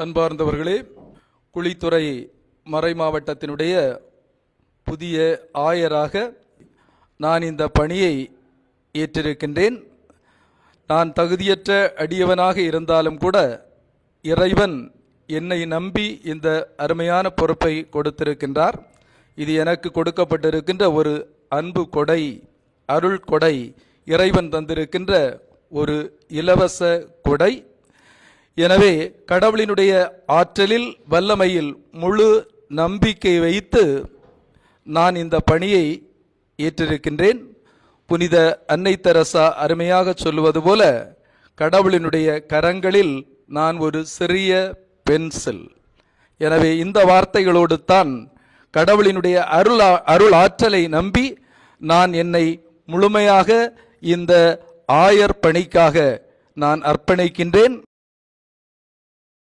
அன்பார்ந்தவர்களே குழித்துறை மறை மாவட்டத்தினுடைய புதிய ஆயராக நான் இந்த பணியை ஏற்றிருக்கின்றேன். நான் தகுதியற்ற அடியவனாக இருந்தாலும் கூட இறைவன் என்னை நம்பி இந்த அருமையான பொறுப்பை கொடுத்திருக்கின்றார். இது எனக்கு கொடுக்கப்பட்டிருக்கின்ற ஒரு அன்பு கொடை அருள் கொடை இறைவன் தந்திருக்கின்ற ஒரு இலவச கொடை. எனவே கடவுளினுடைய ஆற்றலில் வல்லமையில் முழு நம்பிக்கை வைத்து நான் இந்த பணியை ஏற்றிருக்கின்றேன். புனித அன்னை தெரசா அருமையாக சொல்லுவது போல கடவுளினுடைய கரங்களில் நான் ஒரு சிறிய பென்சில். எனவே இந்த வார்த்தைகளோடு தான் கடவுளினுடைய அருள் அருள் ஆற்றலை நம்பி நான் என்னை முழுமையாக இந்த ஆயர் பணிக்காக நான் அர்ப்பணிக்கின்றேன்.